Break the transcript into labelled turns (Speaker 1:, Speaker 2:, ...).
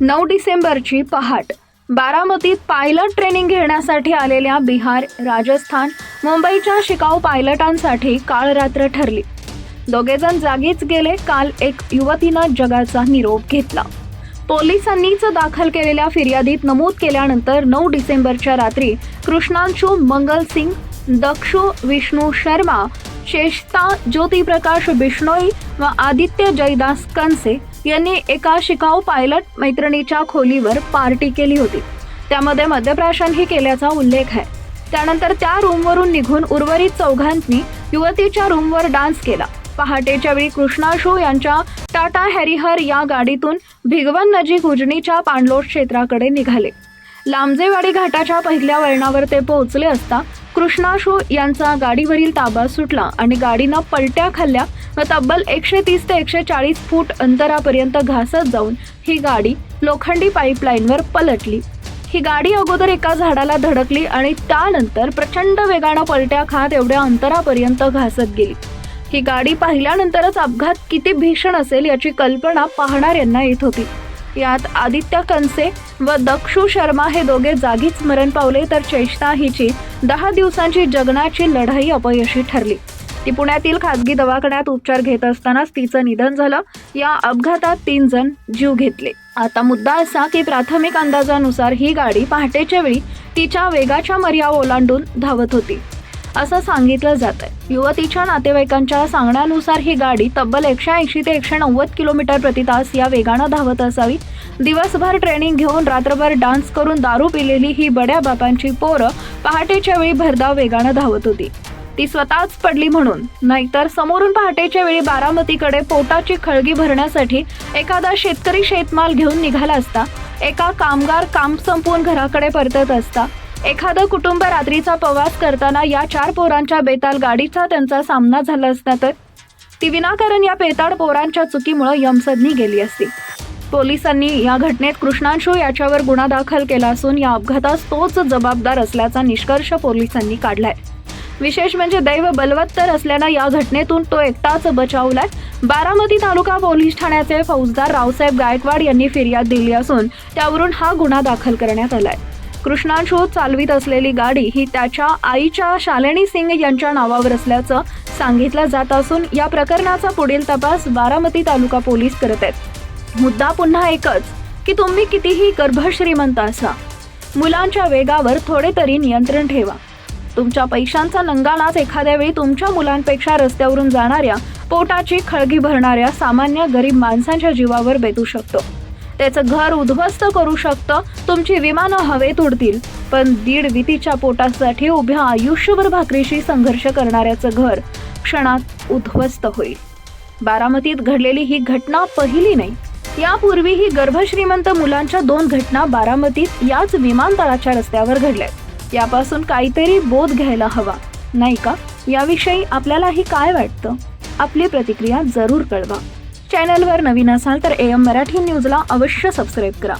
Speaker 1: नऊ डिसेंबरची पहाट. बारामतीत पायलट ट्रेनिंग घेण्यासाठी आलेल्या बिहार राजस्थान मुंबईच्या शिकाऊ पायलटांसाठी काळ रात्र ठरली. दोघेजण जागीच गेले काल एक युवतीनं जगाचा निरोप घेतला. पोलिसांनीच दाखल केलेल्या फिर्यादीत नमूद केल्यानंतर नऊ डिसेंबरच्या रात्री कृष्णांशू मंगल सिंग दक्षू विष्णू शर्मा शेषता ज्योतिप्रकाश बिष्णोई व आदित्य जयदास कनसे यांनी एका शिकाऊ पायलट मैत्रिणीच्या खोलीवर पार्टी केली होती. त्यामध्ये मद्यप्राशनही केल्याचा उल्लेख आहे. त्यानंतर त्या रूमवरून निघून उर्वरित चौघांनी युवतीच्या रूमवर डान्स केला. पहाटेच्या वेळी कृष्णाशू यांच्या टाटा हॅरिहर या गाडीतून भिगवन नजीक उजनीच्या पाणलोट क्षेत्राकडे निघाले. लांबजेवाडी घाटाच्या पहिल्या वळणावर ते पोहोचले असता कृष्णाशू यांचा गाडीवरील ताबा सुटला आणि गाडीनं पलट्या खाल्ल्या. व तब्बल एकशे तीस ते एकशे चाळीस फूट अंतरापर्यंत घासत जाऊन ही गाडी लोखंडी पाईपलाईनवर पलटली. ही गाडी अगोदर एका झाडाला धडकली आणि त्यानंतर प्रचंड वेगानं पलट्या खात एवढ्या अंतरापर्यंत घासत गेली. ही गाडी पाहिल्यानंतरच अपघात किती भीषण असेल याची कल्पना पाहणाऱ्यांना येत होती. यात आदित्य कनसे व दक्षू शर्मा हे दोघे जागीच मरण पावले तर चेष्टा हिची दहा दिवसांची जगण्याची लढाई अपयशी ठरली. ती पुण्यातील खासगी दवाखान्यात उपचार घेत असतानाच तिचं निधन झालं. या अपघातात तीन जण जीव घेतले. आता मुद्दा असा की प्राथमिक अंदाजानुसार ही गाडी पहाटेच्या वेळी तिच्या वेगाच्या मर्यादा ओलांडून धावत होती. असं सांगितलं जात आहे युवतीच्या नातेवाईकांच्या सांगण्यानुसार ही गाडी तब्बल एकशे ऐंशी ते एकशे नव्वद किलोमीटर प्रति तास या वेगानं धावत असावी. दिवसभर ट्रेनिंग घेऊन रात्रभर डान्स करून दारू पिलेली ही बड्या बापांची पोरं पहाटेच्या वेळी भरधाव वेगानं धावत होती. ती स्वतःच पडली म्हणून. नाहीतर समोरून पहाटेच्या वेळी बारामतीकडे पोटाची खळगी भरण्यासाठी एखादा शेतकरी शेतमाल घेऊन निघाला असता. एका कामगार काम संपवून घराकडे परतत असता. एखादं कुटुंब रात्रीचा प्रवास करताना या चार पोरांच्या बेताल गाडीचा त्यांचा सामना झाला असता तर ती विनाकारण या बेताड पोरांच्या चुकीमुळे यमसदनी गेली असती. पोलिसांनी या घटनेत कृष्णांशू याच्यावर गुन्हा दाखल केला असून या अपघातास तोच जबाबदार असल्याचा निष्कर्ष पोलिसांनी काढलाय. विशेष म्हणजे दैव बलवत्तर असल्यानं या घटनेतून तो एकटाच बचावलाय. बारामती तालुका पोलीस ठाण्याचे फौजदार रावसाहेब गायकवाड यांनी फिर्याद दिली असून त्यावरून हा गुन्हा दाखल करण्यात आलाय. कृष्णांशू चालवीत असलेली गाडी ही त्याच्या आईच्या शालिनी सिंग यांच्या नावावर असल्याचं सांगितलं जात असून या प्रकरणाचा पुढील तपास बारामती तालुका पोलीस करत आहेत. मुद्दा पुन्हा एकच की तुम्ही कितीही गर्भश्रीमंत असा मुलांच्या वेगावर थोडे तरी नियंत्रण ठेवा. तुमच्या पैशांचा नंगानाच एखाद्या वेळी तुमच्या मुलांपेक्षा रस्त्यावरून जाणाऱ्या पोटाची खळगी भरणाऱ्या सामान्य गरीब माणसांच्या जीवावर बेतू शकतो. त्याचं घर उद्ध्वस्त करू शकतं. तुमची विमानं हवेत उडतील पण दीड वितीच्या पोटासाठी उभ्या आयुष्यभर भाकरीशी संघर्ष करणाऱ्याचं घर क्षणात उद्ध्वस्त होईल. बारामतीत घडलेली ही घटना पहिली नाही. यापूर्वीही गर्भश्रीमंत मुलांच्या दोन घटना बारामतीत याच विमानतळाच्या रस्त्यावर घडल्या यापासून काहीतरी बोध घ्यायला हवा. नाही का? याविषयी आपल्यालाही काय वाटतं? आपली प्रतिक्रिया जरूर कळवा. चॅनलवर नवीन असाल तर एम मराठी न्यूजला अवश्य सबस्क्राईब करा.